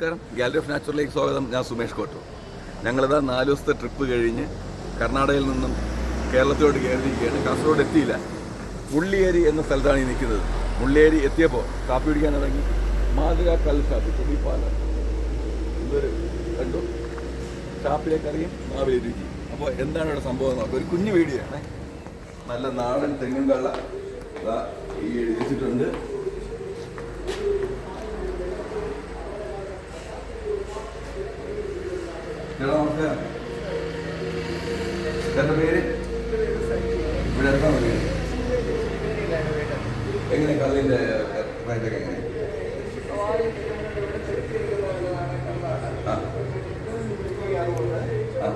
Gallery of നാച്ചുറലിലേക്ക് സ്വാഗതം. ഞാൻ സുമേഷ് കോട്ടു ഞങ്ങളിതാ നാല് ദിവസത്തെ ട്രിപ്പ് കഴിഞ്ഞ് കർണാടകയിൽ നിന്നും കേരളത്തിലോട്ട് കയറിയിരിക്കുകയാണ്. കാസർഗോഡ് എത്തിയില്ല. മുള്ളിയേരി എന്ന സ്ഥലത്താണ് ഈ നിൽക്കുന്നത്. മുള്ളിയേരി എത്തിയപ്പോൾ കാപ്പി കുടിക്കാൻ ഇറങ്ങി. മാതൃക കൽ ഷാപ്പ് ഈ പാലം. ഇതൊരു കണ്ടു. ഷാപ്പിലേക്ക് ഇറങ്ങി മാവിലെ രുചി അപ്പോൾ എന്താണ് ഇവിടെ സംഭവം നോക്കാം. ഒരു കുഞ്ഞു വീഡിയോ ആണ്. നല്ല നാടൻ തെങ്ങും കള്ള. ഈ വെച്ചിട്ടുണ്ട്. ചേട്ടാ നമസ്കാരം. ചേട്ടന്റെ പേര്? ഇവിടെ അടുത്താണ് വീട് എങ്ങനെ കല്ലിന്റെ റേറ്റൊക്കെ എങ്ങനെ? ആ. ആ.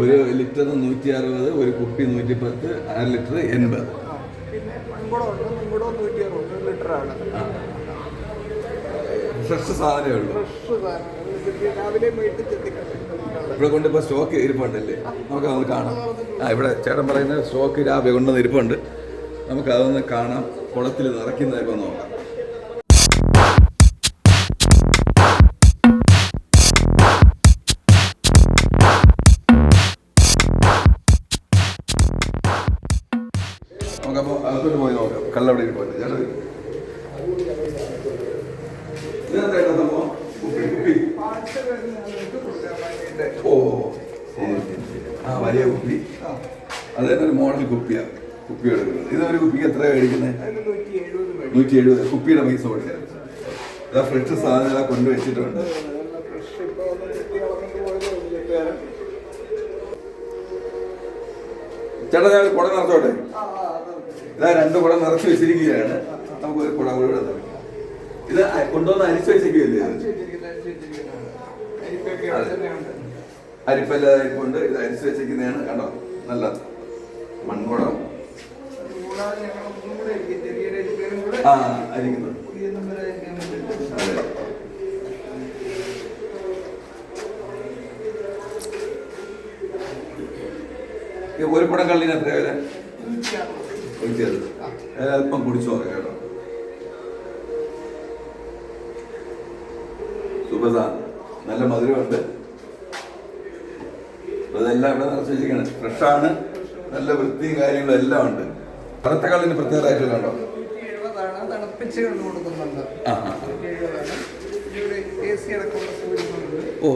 ഒരു ലിറ്റർ നൂറ്റി അറുപത് ഒരു കുപ്പി നൂറ്റി പത്ത് അര ലിറ്റർ എൺപത്. പിന്നെ മൺകുടം നൂറ്റി അറുപത് ലിറ്ററാണ്. ഫ്രഷ് സാധനമേ ഉള്ളൂ. ഫ്രഷ് രാവിലെ ഇവിടെ കൊണ്ടിപ്പോ സ്റ്റോക്ക് ഇരിപ്പുണ്ടല്ലേ? നമുക്ക് അതൊന്ന് കാണാം. ആ ഇവിടെ ചേട്ടൻ പറയുന്ന സ്റ്റോക്ക് രാവിലെ കൊണ്ടുവന്ന് ഇരിപ്പുണ്ട്. നമുക്ക് അതൊന്ന് കാണാം. കുളത്തിൽ നിറയ്ക്കുന്നതൊക്കെ നോക്കാം. നമുക്കപ്പോൾ അകത്തോട്ട് പോയി നോക്കാം. കള്ളവിടെ പോയി ചേട്ടൻ വരൂ. ഇതെന്താ ചേട്ടാ സംഭവം കുപ്പി കുപ്പി. കൊടുക്കാൻ ഓ ശരി ശരി ശരി ആ വലിയ കുപ്പി. അത് തന്നെ ഒരു മോഡൽ കുപ്പിയാ കുപ്പി എടുക്കുന്നത് ഇതൊരു കുപ്പിക്ക് എത്ര മേടിക്കുന്നത്? നൂറ്റി എഴുപത് കുപ്പിയുടെ പൈസ കൊടുക്കുന്നത് ഇതാ ഫ്രഷ് സാധനങ്ങളെ കൊണ്ടുവച്ചിട്ടുണ്ട് ചേട്ടാ ഞാൻ കുട നിറച്ചോട്ടെ? ഇതാ രണ്ട് കുടം നിറച്ച് വെച്ചിരിക്കുകയാണ്. നമുക്ക് ഒരു കുടം കൂടെ നിറയ്ക്കാം ഇത് കൊണ്ടുവന്ന് അരിച്ചു വെച്ചിരിക്കുകയല്ലേ ഇത്? അരിച്ച് വെച്ചിരിക്കുന്നത്, അരിച്ച് വെച്ചിരിക്കുന്നതാണ്. അരിപ്പൊക്കെ അവിടെ തന്നെയുണ്ട്. അരിപ്പല്ല അരിപ്പുണ്ട് ഇത് അരിച്ചു വെച്ചിരിക്കുന്നതാണ് കണ്ടോ? നല്ല മൺകുടം. ആ അരിക്കുന്നത് ഒരു കുടം കള്ളിന് എത്ര വില? ഒഴിച്ചത് അല്പം കുടിച്ചോ കേട്ടോ. സുബസ നല്ല മധുരമുണ്ട്. അതെല്ലാം ഇവിടെ നിറച്ച് വെച്ചിരിക്കുകയാണ്. ഫ്രഷാണ് നല്ല വൃത്തിയും കാര്യങ്ങളും എല്ലാം ഉണ്ട്. കറുത്ത കള്ളിന് പ്രത്യേകമായിട്ടുള്ള കണ്ടോ നൂറ്റി എഴുപതാണ് തണുപ്പിച്ച് കണ്ടു കൊടുക്കുന്നുണ്ട്. ആ ആ നൂറ്റി എഴുപതാണ്. ഇവിടെ എ സി അടക്കമുള്ള ഓ.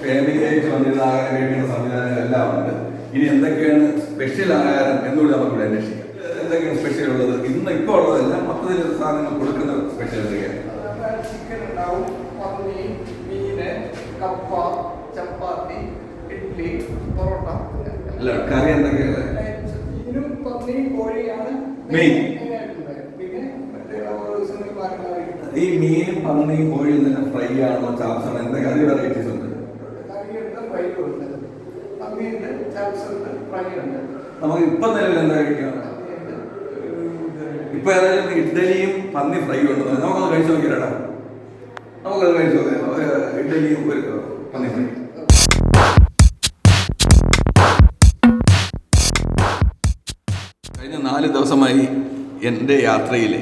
ഫാമിലിയായിട്ട് വന്നിരുന്ന ആഹാരം കഴിക്കുന്ന സംവിധാനങ്ങൾ എല്ലാം ഉണ്ട്. ഇനി എന്തൊക്കെയാണ് സ്പെഷ്യൽ ആഹാരം എന്നുകൂടി നമുക്കിവിടെ അന്വേഷിക്കാം. എന്തൊക്കെയാണ് സ്പെഷ്യൽ ഉള്ളത്? ഇന്ന് ഇപ്പോൾ ഉള്ളതല്ല മൊത്തത്തിൽ സാധനങ്ങൾ കൊടുക്കുന്ന സ്പെഷ്യൽ എന്തൊക്കെയാണ് ചിക്കൻ ഉണ്ടാവും പന്നി മീന് കപ്പ ചപ്പാത്തി ഇഡ്ഡലി പൊറോട്ട അല്ല കറി എന്തൊക്കെയാണ് മെയിൻ. ഈ മീനും പന്നിയും കോഴിയും തന്നെ ഫ്രൈ ആണോ? ചാപ്സാണോ എന്തൊക്കെ കറി വെറൈറ്റീസ് ഉണ്ട്? ചാപ്സ് നമുക്ക് ഇപ്പൊ നിലവിൽ എന്താ കഴിക്കാം ഇപ്പൊ ഏതായാലും ഇഡ്ഡലിയും പന്നി ഫ്രൈ ഉണ്ട്. നമുക്കത് കഴിച്ചു നോക്കിയാടാ നമുക്കത് കഴിച്ചു നോക്കാം. ഇഡ്ഡലിയും ഒരു പന്നി ഫ്രൈ. നാല് ദിവസമായി എന്റെ യാത്രയിലെ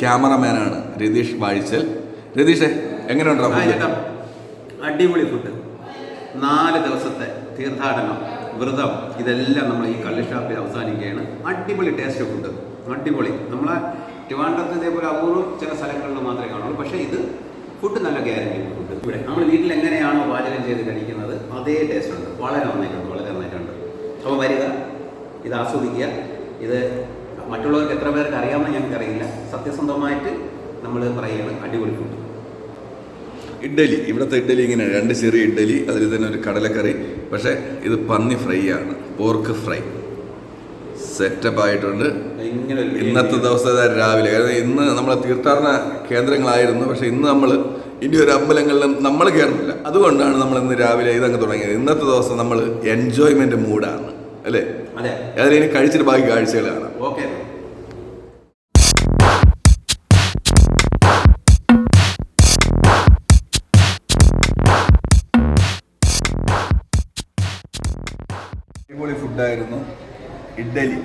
ക്യാമറമാനാണ് രതീഷ് വാഴിച്ചൽ. രതീഷേ എങ്ങനെയുണ്ടോ അടിപൊളി ഫുഡ് നാല് ദിവസത്തെ തീർത്ഥാടനം വ്രതം ഇതെല്ലാം നമ്മൾ ഈ കള്ളി ഷാപ്പിൽ അവസാനിക്കുകയാണ്. അടിപൊളി ടേസ്റ്റ് ഫുഡ് അടിപൊളി. നമ്മളെ ട്രിവാൻഡ്രത്ത് ഇതേപോലെ അപൂർവം ചില സ്ഥലങ്ങളിൽ മാത്രമേ കാണുള്ളൂ. പക്ഷേ ഇത് ഫുഡ് നല്ല ഗ്യാരണ്ടി ഫുഡ് ഇവിടെ നമ്മൾ വീട്ടിൽ എങ്ങനെയാണോ പാചകം ചെയ്ത് കഴിക്കുന്നത് അതേ ടേസ്റ്റ് ഉണ്ട്. വളരെ നന്നായിട്ടുണ്ട് വളരെ നന്നായിട്ടുണ്ട്. അപ്പോൾ വരിക ഇത് ആസ്വദിക്കുക. ഇത് മറ്റുള്ളവർക്ക് എത്ര പേർക്ക് അറിയാമെന്ന് ഞങ്ങൾക്കറിയില്ല. സത്യസന്ധമായിട്ട് നമ്മൾ പറയുകയാണ് അടിപൊളി ഫുഡ് ഇഡ്ഡലി. ഇവിടുത്തെ ഇഡ്ഡലി ഇങ്ങനെ രണ്ട് ചെറിയ ഇഡ്ഡലി അതിൽ തന്നെ ഒരു കടലക്കറി. പക്ഷേ ഇത് പന്നി ഫ്രൈ ആണ്. Pork fry. സെറ്റപ്പ് ആയിട്ടുണ്ട്. ഇന്നത്തെ ദിവസം രാവിലെ. കാരണം ഇന്ന് നമ്മൾ തീർത്ഥാടന കേന്ദ്രങ്ങളായിരുന്നു. പക്ഷേ ഇന്ന് നമ്മൾ ഇനി ഒരു അമ്പലങ്ങളിലും നമ്മൾ കയറുന്നില്ല. അതുകൊണ്ടാണ് നമ്മൾ ഇന്ന് രാവിലെ ഇതങ്ങ് തുടങ്ങിയത്. ഇന്നത്തെ ദിവസം നമ്മൾ എൻജോയ്മെന്റ് മൂഡാണ് അല്ലേ? അതെ. അതിൽ ഇനി കഴിച്ചിട്ട് ബാക്കി കാഴ്ചകളാണ് ഓക്കെ അടിപൊളി ഫുഡായിരുന്നു ഇഡ്ഡലി.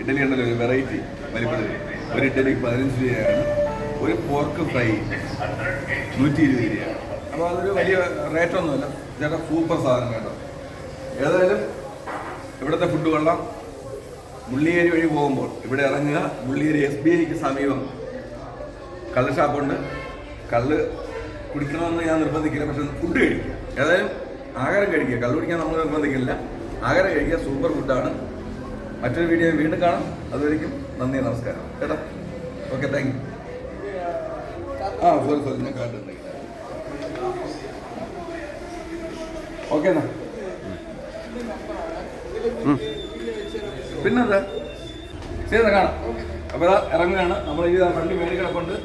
ഇഡ്ഡലി ഉണ്ടല്ലോ ഒരു വെറൈറ്റി വലിപ്പത്തിൽ ഒരു ഇഡ്ഡലി പതിനഞ്ച് രൂപയാണ്. ഒരു പോർക്ക് ഫ്രൈ നൂറ്റി ഇരുപത് രൂപയാണ്. അപ്പോൾ അതൊരു വലിയ റേറ്റൊന്നുമല്ല ചേട്ടാ സൂപ്പർ സാധനം കേട്ടോ. ഏതായാലും ഇവിടുത്തെ ഫുഡ് കൊള്ളാം? മുള്ളിയേരി വഴി പോകുമ്പോൾ ഇവിടെ ഇറങ്ങുക. മുള്ളിയേരി എസ് ബി ഐക്ക് സമീപം കള്ള് ഷാപ്പുണ്ട്. കള്ള് കുടിക്കണമെന്ന് ഞാൻ നിർബന്ധിക്കില്ല പക്ഷെ ഫുഡ് കഴിക്കുക. ഏതായാലും ആഹാരം കഴിക്കുക. കള്ള് കുടിക്കാൻ നമ്മൾ നിർബന്ധിക്കില്ല. ആഹാരം കഴിക്കുക സൂപ്പർ ഫുഡാണ് മറ്റൊരു വീഡിയോ വീണ്ടും കാണാം. അതുവരെയും നന്ദി നമസ്കാരം. കേട്ടോ? ഓക്കെ താങ്ക് യു ആ സോറി സോറി ഞാൻ കാട്ടുണ്ടെങ്കിൽ ഓക്കെ എന്നാ. പിന്നെ ശരി കാണാം. അപ്പോൾ ഇതാ ഇറങ്ങുകയാണ്. നമ്മൾ ഈ വണ്ടി മേടി കിടപ്പുണ്ട്.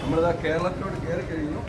നമ്മളിതാ കേരളത്തിലോട്ട് കയറി കഴിയുന്നു